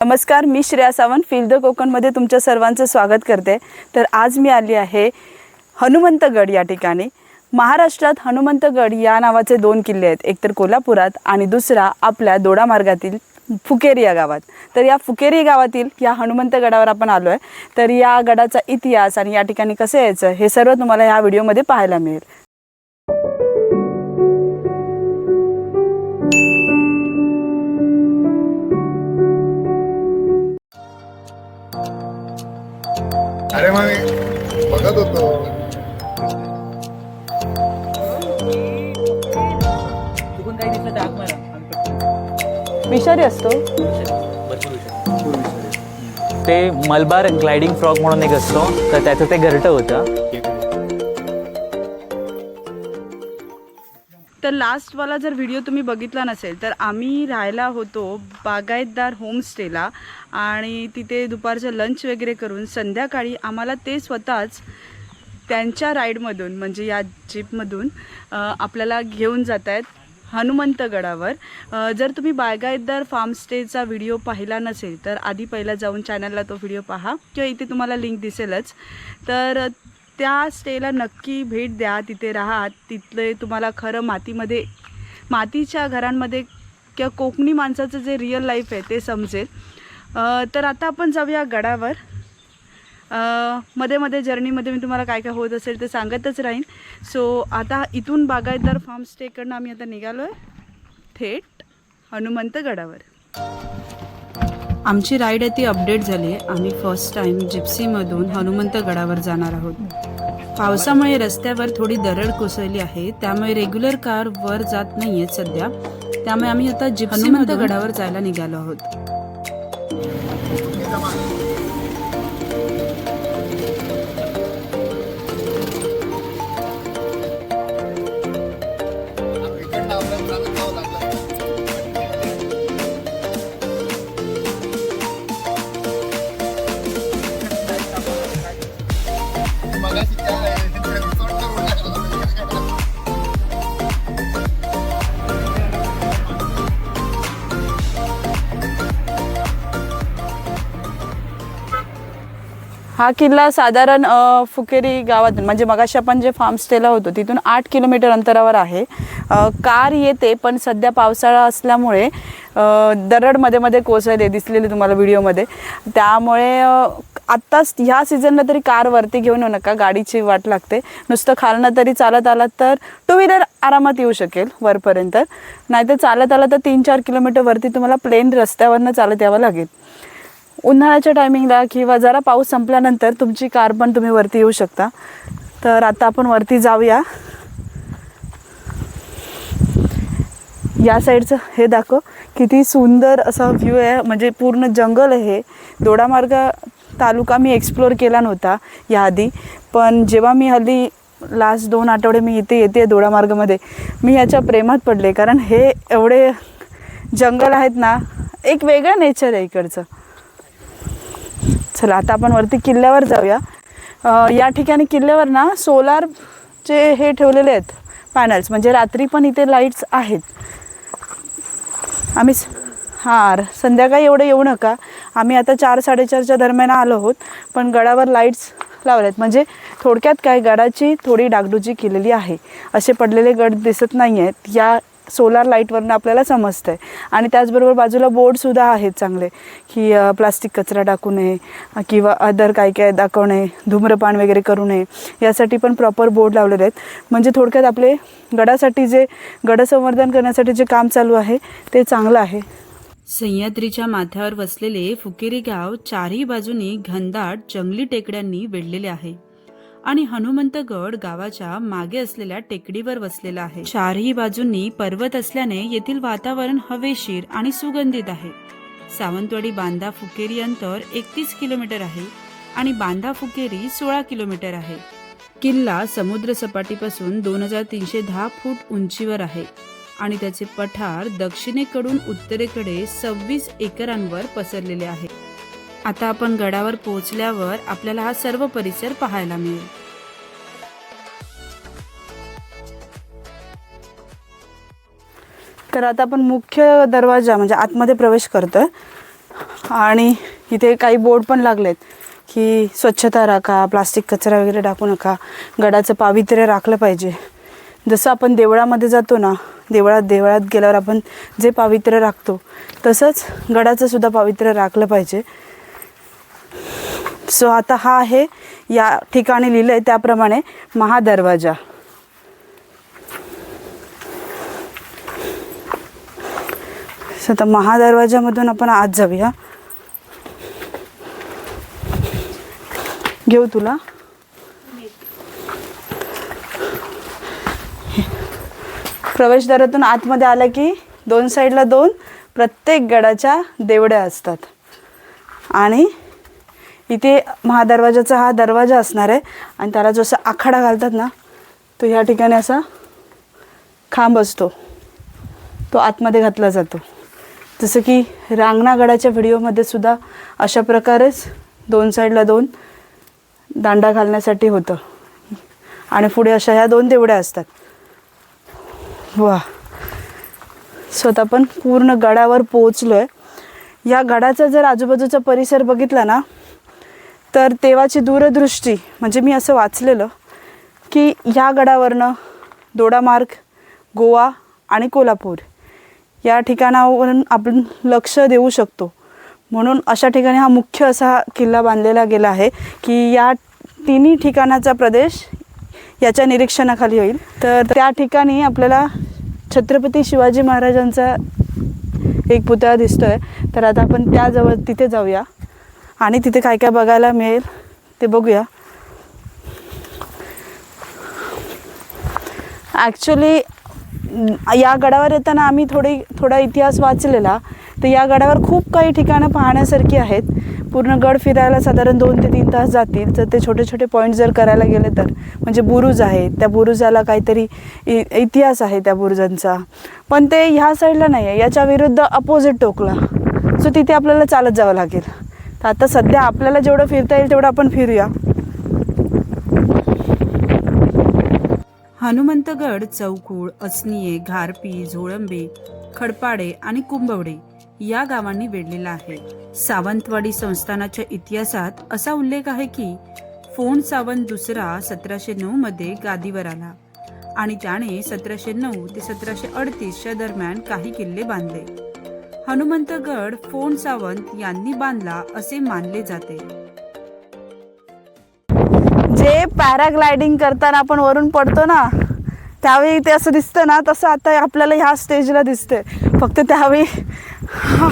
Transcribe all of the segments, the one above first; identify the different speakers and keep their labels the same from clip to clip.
Speaker 1: नमस्कार मी Shreya Sawant feel the कोकणमध्ये तुमच्या सर्वांचं स्वागत करते. तर आज मी आली आहे हनुमंतगड या ठिकाणी. महाराष्ट्रात हनुमंतगड या नावाचे दोन किल्ले आहेत. एक तर कोल्हापुरात आणि दुसरा आपल्या दोडा मार्गातील फुकेरी या गावात. तर या फुकेरी गावातील या हनुमंतगडावर आपण आलो आहे तर या गडाचा इतिहास आणि या ठिकाणी कसं यायचं हे सर्व तुम्हाला या व्हिडिओमध्ये पाहायला मिळेल.
Speaker 2: अरे मग बघत होतो.
Speaker 3: चुकून काही दिसलं तर हाक मारा. आम्ही पटकन
Speaker 1: विषारी असतो.
Speaker 3: भरपूर विषय. ते मलबार ग्लायडिंग फ्रॉक म्हणून एक असतो. तर त्याचं ते घरटं होतं.
Speaker 1: तर लास्टवाला जर व्हिडिओ तुम्ही बघितला नसेल तर आम्ही राहायला होतो बागायतदार होमस्टेला आणि तिथे दुपारचं लंच वगैरे करून संध्याकाळी आम्हाला ते स्वतःच त्यांच्या राईडमधून म्हणजे या जीपमधून आपल्याला घेऊन जात आहेत हनुमंतगडावर जर तुम्ही बागायतदार फार्म स्टेचा व्हिडिओ पाहिला नसेल तर आधी पहिला जाऊन चॅनलला तो व्हिडिओ पहा किंवा इथे तुम्हाला लिंक दिसेलच. तर त्या स्टेला नक्की भेट द्या तिथे राहा तिथले तुम्हाला खरं मातीमध्ये मातीच्या घरांमध्ये किंवा कोकणी माणसाचं जे रिअल लाईफ आहे ते समजेल. तर आता आपण जाऊया गडावर. मध्ये मध्ये जर्नीमध्ये मी तुम्हाला काय काय होत असेल ते सांगतच राहीन. सो आता इथून बागायतदार फार्म स्टेकडनं आम्ही आता निघालो आहे थेट हनुमंत गडावर. आमची राईड आहे ती अपडेट झाली आहे. आम्ही फर्स्ट टाईम जिप्सीमधून हनुमंत गडावर जाणार आहोत. पावसामुळे रस्त्यावर थोडी दरड कोसळली आहे. त्यामुळे रेग्युलर कार वर जात नाही आहेत सध्या. त्यामुळे आम्ही आता जिप्सीमंत गडावर जायला निघालो आहोत. हा किल्ला साधारण अ, फुकेरी गावात म्हणजे मगाशी आपण जे फार्म स्टेला होतो तिथून आठ किलोमीटर अंतरावर आहे. अ, कार येते पण सध्या पावसाळा असल्यामुळे अ, दरडमध्ये मध्ये कोसळले दिसलेले तुम्हाला व्हिडिओमध्ये त्यामुळे अ, आत्ताच ह्या सीझनला तरी कार वरती घेऊन येऊ नका गाडीची वाट लागते. नुसतं खालनं तरी चालत आलात तर टू व्हीलर आरामात येऊ शकेल वरपर्यंत. नाहीतर चालत आला तर तीन चार किलोमीटर वरती तुम्हाला प्लेन रस्त्यावरनं चालत यावं लागेल. उन्हाळ्याच्या टायमिंगला किंवा जरा पाऊस संपल्यानंतर तुमची कार पण तुम्ही वरती येऊ शकता. तर आता आपण वरती जाऊया. या साईडचं हे दाखव. किती सुंदर असा व्ह्यू आहे. म्हणजे पूर्ण जंगल आहे दोडामार्ग तालुका मी एक्सप्लोअर केला नव्हता याआधी. पण जेव्हा मी हल्ली लास्ट दोन आठवडे मी इथे येते दोडामार्गमध्ये मी याच्या प्रेमात पडले. कारण हे एवढे जंगल आहेत ना एक वेगळं नेचर आहे इकडचं. चला आता आपण वरती किल्ल्यावर जाऊया. या ठिकाणी किल्ल्यावर ना सोलारचे हे ठेवलेले आहेत पॅनल्स म्हणजे रात्री पण इथे लाईट्स आहेत. आम्ही हां संध्याकाळी एवढं येऊ नका. आम्ही आता चार साडेचारच्या दरम्यान आलो आहोत पण गडावर लाईट्स लावलेत. म्हणजे थोडक्यात काय गडाची थोडी डागडुजी केलेली आहे. असे पडलेले गड दिसत नाही आहेत या सोलार लाईटवरनं आपल्याला समजतं आहे आणि त्याचबरोबर बाजूला बोर्डसुद्धा आहेत चांगले की प्लास्टिक कचरा टाकू नये किंवा अदर काय काय दाखवू नये धूम्रपान वगैरे करू नये यासाठी पण प्रॉपर बोर्ड लावलेले आहेत. म्हणजे थोडक्यात आपले गडासाठी जे गडसंवर्धन करण्यासाठी जे काम चालू आहे ते चांगलं आहे. सह्याद्रीच्या माथ्यावर वसलेले फुकेरी गाव चारही बाजूनी घनदाट जंगली टेकड्यांनी वेढलेले आहे. आणि हनुमंतगड गावाच्या मागे असलेल्या टेकडीवर वसलेला आहे. चारही बाजूंनी पर्वत असल्याने येथील वातावरण हवेशीर आणि सुगंधित आहे. सावंतवाडी बांधा फुकेरी अंतर एकतीस किलोमीटर आहे आणि बांधा फुकेरी सोळा किलोमीटर आहे. किल्ला समुद्र सपाटीपासून दोन हजार तीनशे दहा फूट उंचीवर आहे आणि त्याचे पठार दक्षिणेकडून उत्तरेकडे सव्वीस एकरांवर पसरलेले आहे. आता आपण गडावर पोहोचल्यावर आपल्याला हा सर्व परिसर पाहायला मिळेल. तर आता आपण मुख्य दरवाजा म्हणजे आतमध्ये प्रवेश करतोय. आणि इथे काही बोर्ड पण लागलेत की स्वच्छता राखा प्लास्टिक कचरा वगैरे टाकू नका गडाचं पावित्र्य राखलं पाहिजे. जसं आपण देवळामध्ये जातो ना देवळात देवळात गेल्यावर आपण जे पावित्र्य राखतो तसंच गडाचं सुद्धा पावित्र्य राखलं पाहिजे. सो आता हा आहे या ठिकाणी लिहिलं आहे त्याप्रमाणे महादरवाजा. सो आता महादरवाजामधून आपण आत जाऊया. घेऊ तुला. प्रवेशद्वारातून आतमध्ये आलं की दोन साईडला दोन प्रत्येक गडाच्या देवड्या असतात. आणि इथे महादरवाजाचा हा दरवाजा असणार आहे. आणि त्याला जो असा आखाडा घालतात ना तो ह्या ठिकाणी असा खांब असतो. तो आतमध्ये घातला जातो. जसं की रांगणागडाच्या व्हिडिओमध्ये सुद्धा अशा प्रकारेच दोन साईडला दोन दांडा घालण्यासाठी होतं. आणि पुढे अशा ह्या दोन देवड्या असतात. वा. स्वतः पण पूर्ण गडावर पोहोचलो आहे या गडाचा जर आजूबाजूचा परिसर बघितला ना तर देवाची दूरदृष्टी म्हणजे मी असं वाचलेलं की या गडावरनं दोडामार्ग गोवा आणि कोल्हापूर या ठिकाणावरून आपण लक्ष देऊ शकतो. म्हणून अशा ठिकाणी हा मुख्य असा किल्ला बांधलेला गेला आहे की या तिन्ही ठिकाणाचा प्रदेश याच्या निरीक्षणाखाली होईल. तर त्या ठिकाणी आपल्याला छत्रपती शिवाजी महाराजांचा एक पुतळा दिसतोय. तर आता आपण त्याजवळ तिथे जाऊया. आणि तिथे काय काय बघायला मिळेल ते बघूया. ॲक्च्युली या गडावर येताना आम्ही थोडी थोडा इतिहास वाचलेला. तर या गडावर खूप काही ठिकाणं पाहण्यासारखी आहेत. पूर्ण गड फिरायला साधारण दोन ते तीन तास जातील. तर ते छोटे छोटे पॉईंट जर करायला गेले तर म्हणजे बुरुज आहे त्या बुरुजाला काहीतरी इ इतिहास आहे त्या बुरुजांचा. पण ते ह्या साईडला नाही आहे याच्या विरुद्ध अपोजिट टोकला. सो तिथे आपल्याला चालत जावं लागेल. तर आता सध्या आपल्याला जेवढं फिरता येईल तेवढं आपण फिरूया. हनुमंतगड चौकूळ असनिये घारपी झोळंबे खडपाडे आणि कुंभवडे या गावांनी वेढलेला आहे. सावंतवाडी संस्थानाच्या इतिहासात असा उल्लेख आहे की फोन सावंत दुसरा सतराशे नऊ मध्ये गादीवर आला आणि त्याने सतराशे नऊ ते सतराशे अडतीसच्या दरम्यान काही किल्ले बांधले. हनुमंतगड फोन सावंत यांनी बांधला असे मानले जाते. जे पॅराग्लायडिंग करताना आपण वरून पडतो ना त्यावेळी ते असं दिसतं ना तसं आता आपल्याला ह्या स्टेजला दिसते. फक्त त्यावेळी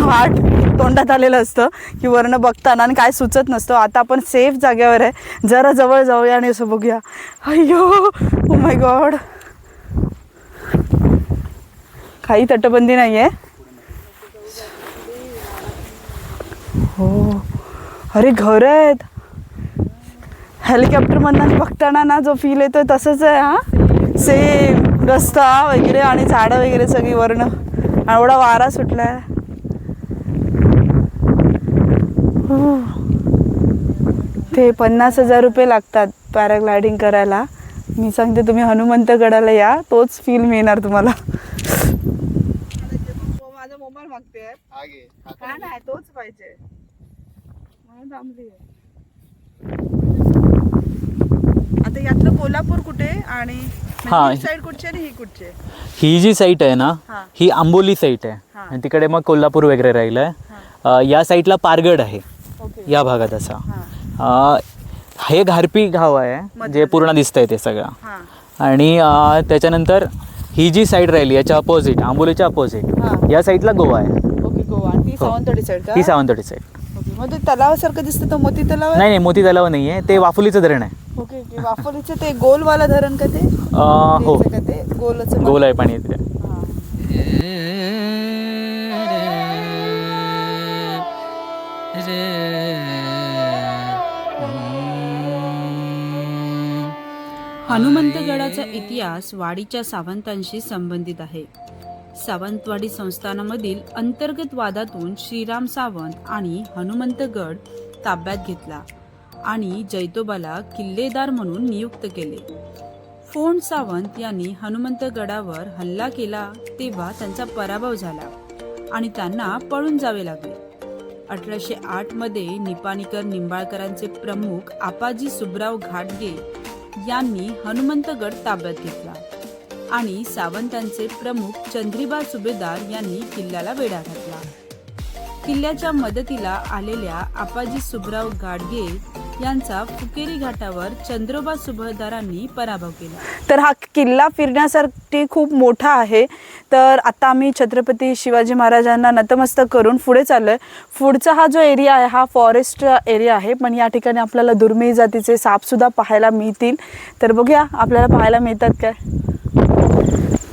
Speaker 1: हार्ट तोंडात आलेलं असतं की वरनं बघताना आणि काय सुचत नसतं. आता आपण सेफ जागेवर आहे. जरा जवळ जाऊया आणि असं बघूया. अय्यो oh माय गॉड काही तटबंदी नाही आहे अरे घर. आहेत हेलिकॉप्टरमधनं बघताना ना जो फील येतो तसंच आहे हा? सेम रस्ता वगैरे आणि झाडं वगैरे सगळी वरनं आणि एवढा वारा सुटलाय. हो. ते पन्नास हजार रुपये लागतात पॅराग्लायडिंग करायला. मी सांगते तुम्ही हनुमंतगडाला या तोच फील मिळणार तुम्हाला. माझा मोबाईल मागते
Speaker 2: आगे
Speaker 1: काय नाही तोच पाहिजे. आता यातलं कोल्हापूर कुठे आणि
Speaker 3: हा.
Speaker 1: साईड कुठची आणि ही कुठची? आहे?
Speaker 3: ही जी साईट आहे ना
Speaker 1: हा.
Speaker 3: ही आंबोली साईट आहे.
Speaker 1: हा.
Speaker 3: आणि तिकडे मग कोल्हापूर वगैरे राहिलं आहे या साईटला पारगड आहे
Speaker 1: ओके.
Speaker 3: या भागात असा.
Speaker 1: हा.
Speaker 3: अ, हे घारपी गाव आहे जे
Speaker 1: मध्ये.
Speaker 3: पूर्ण दिसतंय ते सगळं.
Speaker 1: हा.
Speaker 3: आणि अ, त्याच्यानंतर ही जी साईड राहिली याच्या अपोजिट आंबोलीच्या अपोजिट
Speaker 1: हा.
Speaker 3: या साईडला गोवा आहे.
Speaker 1: ओके गोवा. आणि ती सावंतवाडी साईड का?
Speaker 3: ही सावंतवाडी साईड
Speaker 1: मग ते तलावासारखं दिसतं तो मोती तलाव
Speaker 3: नाही नाही मोती तलाव नाही आहे ते वाफुलीचं धरण आहे.
Speaker 1: Okay okay. वाफोलीचं ते गोलवाला धरण का ते?
Speaker 3: अ, हो.
Speaker 1: तेच आहे का ते? गोलच
Speaker 3: गोल आहे पाणी इथे.
Speaker 4: हनुमंतगडाचा इतिहास वाडीच्या सावंतांशी संबंधित आहे. सावंतवाडी संस्थानामधील अंतर्गत वादातून श्रीराम सावंत आणि हनुमंतगड ताब्यात घेतला आणि जैतोबाला किल्लेदार म्हणून नियुक्त केले. फोंड सावंत यांनी हनुमंतगडावर हल्ला केला तेव्हा त्यांचा पराभव झाला आणि त्यांना पळून जावे लागले. अठराशे आठमध्ये निपाणीकर निंबाळकरांचे प्रमुख आपाजी सुबराव घाटगे यांनी हनुमंतगड ताब्यात घेतला. आणि सावंतांचे प्रमुख चंद्रीबा सुभेदार यांनी किल्ल्याला वेढा घातला. किल्ल्याच्या मदतीला आलेल्या आपाजी सुबराव गाडगे यांचा फुकेरी घाटावर चंद्रोबा सुभेदारांनी पराभव केला.
Speaker 1: तर हा किल्ला फिरण्यासाठी खूप मोठा आहे. तर आता आम्ही छत्रपती शिवाजी महाराजांना नतमस्तक करून पुढे चाललोय. पुढचा हा जो एरिया आहे हा फॉरेस्ट एरिया आहे पण या ठिकाणी आपल्याला दुर्मिळ जातीचे सापसुद्धा पाहायला मिळतील. तर बघूया आपल्याला पाहायला मिळतात काय?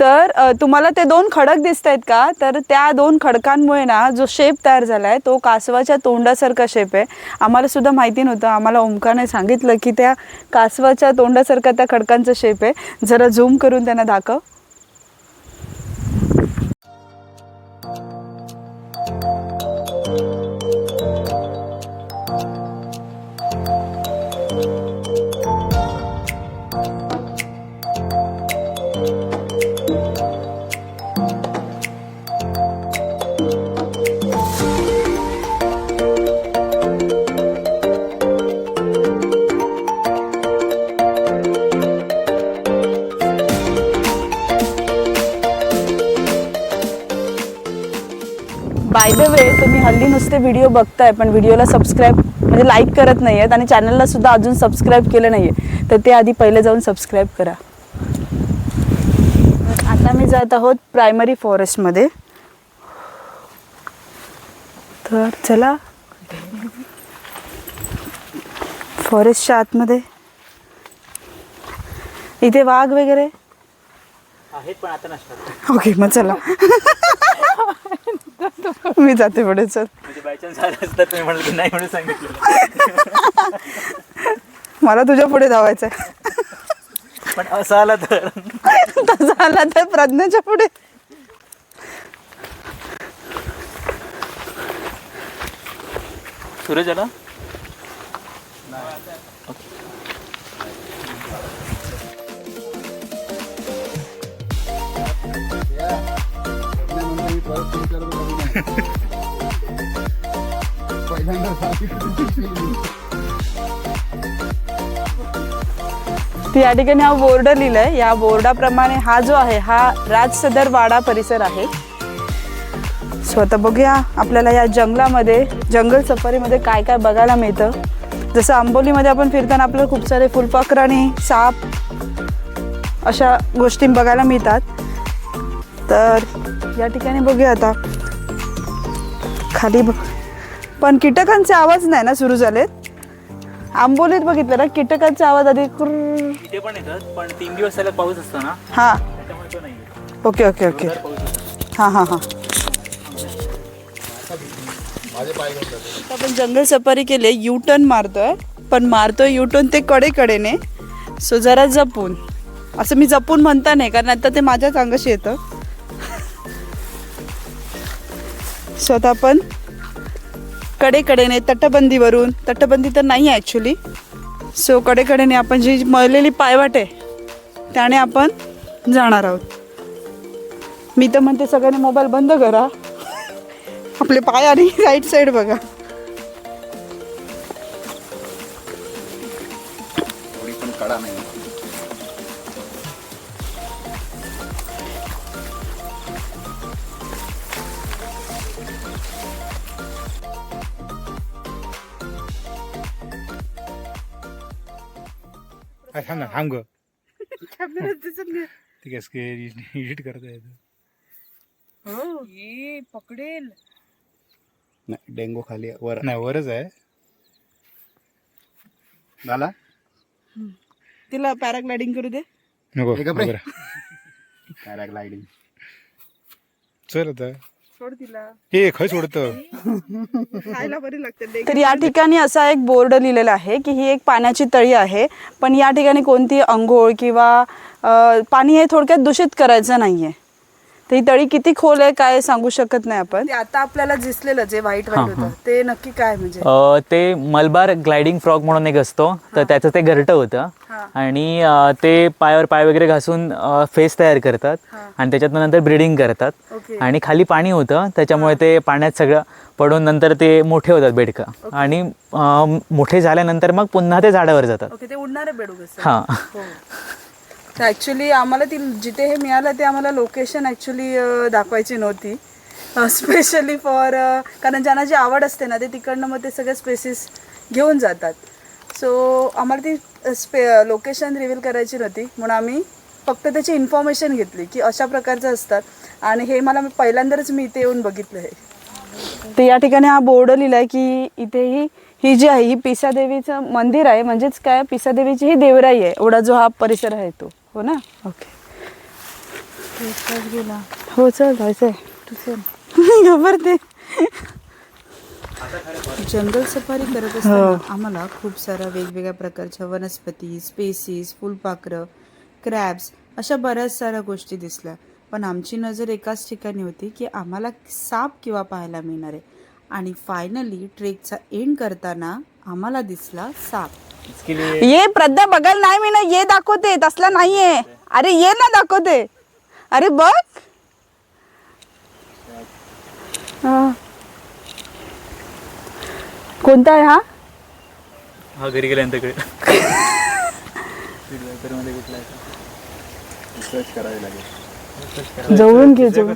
Speaker 1: तर तुम्हाला ते दोन खडक दिसत आहेत का? तर त्या दोन खडकांमुळे ना जो शेप तयार झाला आहे तो कासवाच्या तोंडासारखा शेप आहे. आम्हाला सुद्धा माहिती नव्हतं. आम्हाला ओमकारने सांगितलं की त्या कासवाच्या तोंडासारखा त्या खडकांचा शेप आहे. जरा झूम करून त्यांना दाखव. बाय द वे तुम्ही हल्ली नुसते व्हिडिओ बघताय पण व्हिडिओला सबस्क्राईब म्हणजे लाईक करत नाही आहेत आणि चॅनलला सुद्धा अजून सबस्क्राईब केलं नाही आहे तर ते आधी पहिले जाऊन सबस्क्राईब करा. आता मी जात आहोत प्रायमरी फॉरेस्टमध्ये तर चला. फॉरेस्टच्या आतमध्ये. इथे वाघ वगैरे? ओके मग चला. मी जाते पुढे चल.
Speaker 3: म्हणजे सांगितलं.
Speaker 1: मला तुझ्या पुढे धावायचं
Speaker 3: पण असं आलं तर.
Speaker 1: तसं आला तर प्रज्ञाच्या पुढे.
Speaker 3: सूरज आला?
Speaker 1: या ठिकाणी हा बोर्ड लिहिलाय. या बोर्डाप्रमाणे हा जो आहे हा राजसदर वाडा परिसर आहे. सो आता बघूया आपल्याला या जंगलामध्ये जंगल सफारीमध्ये काय काय बघायला मिळतं. जसं आंबोलीमध्ये आपण फिरताना आपल्याला खूप सारे फुलपाखराणी साप अशा गोष्टी बघायला मिळतात. तर या ठिकाणी बघूया आता. खाली पण कीटकांचे आवाज नाही ना सुरू झालेत. आंबोलीत बघितलं ना कीटकांचे आवाज आधी कुर्र
Speaker 3: इथे पण येतात पण तीन दिवस त्याला पाऊस असतो ना.
Speaker 1: हां.
Speaker 3: त्याच्यामुळे तो नाही येत.
Speaker 1: Okay okay okay.
Speaker 3: जोरदार पाऊस असतो.
Speaker 1: हां हां हां.
Speaker 2: माझे पाय घेऊन जाते.
Speaker 1: आपण जंगल सफारी केले यू टर्न मारतोय. पण मारतोय यू टर्न ते कडे कडेने सो जरा जपून. असं मी जपून म्हणता नाही कारण आता ते माझ्याच अंगाशी येतं. स्वतः पण कडेकडेने तटबंदीवरून तटबंदी तर नाही आहे ॲक्च्युली सो कडेकडेने आपण जी मळलेली पायवाट आहे त्याने आपण जाणार आहोत. मी तर म्हणते सगळ्यांनी मोबाईल बंद करा. आपले पाय आणि राईट साईड बघा.
Speaker 5: थांब ग ठीक आहे एडिट करता येतं
Speaker 1: पकडेल.
Speaker 2: नाही डेंगू खाली आहे, वर.
Speaker 5: नाही वरच आहे.
Speaker 2: झाला?
Speaker 1: तिला पॅराग्लायडिंग करू दे.
Speaker 5: नको
Speaker 2: हे
Speaker 5: चल आता.
Speaker 1: सोड
Speaker 5: हे खय सोडतं.
Speaker 1: खायला बरी लागते. तर या ठिकाणी असा एक बोर्ड लिहिलेला आहे की ही एक पाण्याची तळी आहे पण या ठिकाणी कोणती अंघोळ किंवा अ, पाणी हे थोडक्यात दूषित करायचं नाहीये. तर ही तळी किती खोल आहे काय सांगू शकत नाही आपण. आता आपल्याला दिसलेलं जे व्हाईट
Speaker 3: व्हाईट होतं,
Speaker 1: ते नक्की काय म्हणजे?
Speaker 3: अं, ते मलबार ग्लायडिंग फ्रॉग म्हणून एक असतो तर त्याचं ते घरटं होतं. आणि अ, ते पायावर पाय वगैरे घासून फेस तयार करतात आणि त्याच्यात नंतर ब्रीडिंग करतात.
Speaker 1: ओके.
Speaker 3: आणि खाली पाणी होतं त्याच्यामुळे ते पाण्यात सगळं पडून नंतर ते मोठे होतात बेडकं. आणि अ, मोठे झाल्यानंतर मग पुन्हा ते झाडावर जातात.
Speaker 1: ओके ते उडणारे बेडूक असतात.
Speaker 3: हां.
Speaker 1: हो. तर ॲक्च्युली आम्हाला ती जिथे हे मिळालं ते आम्हाला लोकेशन ॲक्च्युली दाखवायची नव्हती. स्पेशली फॉर कारण ज्यांना जी आवड असते ना ते तिकडनं मग ते सगळे स्पेसिस घेऊन जातात. सो आम्हाला ती स्पे लोकेशन रिव्हील करायची नव्हती. म्हणून आम्ही फक्त त्याची इन्फॉर्मेशन घेतली की अशा प्रकारचं असतात. आणि हे मला पहिल्यांदाच मी इथे येऊन बघितलं हे. तर या ठिकाणी हा बोर्ड लिहिला आहे की इथे ही ही जी आहे ही पिसादेवीचं मंदिर आहे. म्हणजेच काय? पिसादेवीची ही देवराई आहे. एवढा जो हा परिसर आहे तो. हो ना? ओके. गेला. हो चल जायचंय. तू चल. घाबरते.
Speaker 4: जंगल सफारी करत असताना आम्हाला खूप साऱ्या वेगवेगळ्या प्रकारच्या वनस्पती स्पेसीस फुलपाखरं क्रॅब्स अशा बऱ्याच साऱ्या गोष्टी दिसल्या. पण आमची नजर एकाच ठिकाणी होती की आम्हाला साप किंवा पाहायला मिळणार आहे. आणि फायनली ट्रेकचा एंड करताना आम्हाला दिसला साप.
Speaker 1: ये प्रज्ञा बघायला नाही मी ना ये दाखवते तसला नाहीये. अरे ये ना दाखवते. अरे बघ. हा. कोणता आहे हा?
Speaker 3: हा घरी गेल्यानंतर
Speaker 1: जवळून घे जवळ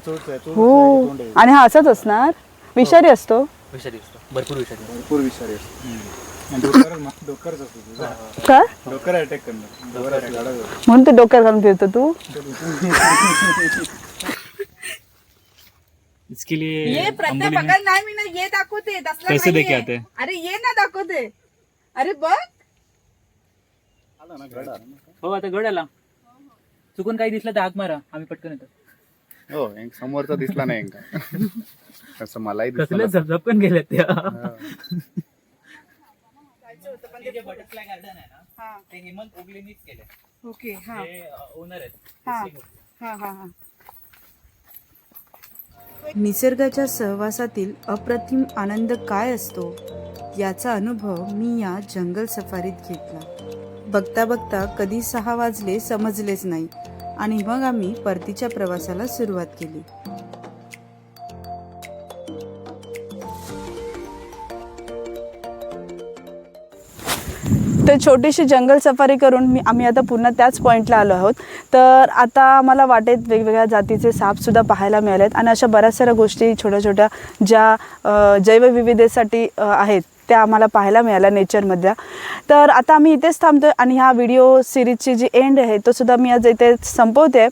Speaker 1: हो. आणि हा असाच असणार विषारी असतो.
Speaker 3: विषारी असतो. भरपूर विषारी
Speaker 2: भरपूर विषारी असतो
Speaker 5: डोकर डोकरच असतो तुझा.
Speaker 1: का?
Speaker 5: डोकर अटॅक करणं डोकर अटॅक
Speaker 1: म्हणून ते डोक्यात घालून फिरतो तू?
Speaker 3: इसके लिए
Speaker 1: ये नाही मी ना ये दाखवते तसला
Speaker 3: कैसे
Speaker 1: नाहीये.
Speaker 3: देखे आते?
Speaker 1: अरे ये ना दाखवते अरे बघ।
Speaker 3: हो आता गड आला चुकून काही दिसलं तर हाक मारा. आम्ही पटकन येतो.
Speaker 2: हो एक समोरचा दिसला नाही का? तसं मलाही
Speaker 3: कसले
Speaker 2: दिसलं
Speaker 3: झपझपकन गेले त्या. बटरफ्लाय गार्डन आहे ना? ते हेमंत ओगलेनीच केले
Speaker 1: ओके हा.
Speaker 3: ते ओनर आहेत
Speaker 1: हा. हा हा हा.
Speaker 4: निसर्गाच्या सहवासातील अप्रतिम आनंद काय असतो याचा अनुभव मी या जंगल सफारीत घेतला. बघता बघता कधी सहा वाजले समजलेच नाही. आणि मग आम्ही परतीच्या प्रवासाला सुरुवात केली.
Speaker 1: तर छोटीशी जंगल सफारी करून मी आम्ही आता पुन्हा त्याच पॉईंटला आलो आहोत. तर आता आम्हाला वाटेत वेगवेगळ्या जातीचे सापसुद्धा पाहायला मिळाले आहेत आणि अशा बऱ्याच साऱ्या गोष्टी छोट्या छोट्या ज्या जैवविविधेसाठी आहेत त्या आम्हाला पाहायला मिळाल्या नेचरमधल्या. तर आता आम्ही इथेच थांबतो आणि ह्या व्हिडिओ सिरीजची जी एंड आहे तो सुद्धा मी आज इथे संपवते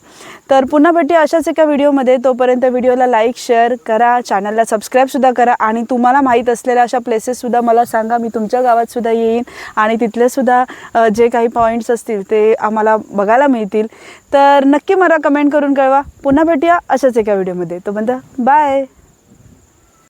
Speaker 1: तर पुन्हा भेटूया अशाच एका व्हिडिओमध्ये. तोपर्यंत व्हिडिओला लाईक शेअर करा चॅनलला सबस्क्राईबसुद्धा करा आणि तुम्हाला माहीत असलेल्या अशा प्लेसेससुद्धा मला सांगा. मी तुमच्या गावातसुद्धा येईन आणि तिथलेसुद्धा जे काही पॉईंट्स असतील ते आम्हाला बघायला मिळतील. तर नक्की मला कमेंट करून कळवा. पुन्हा भेटूया अशाच एका व्हिडिओमध्ये. तोपर्यंत बाय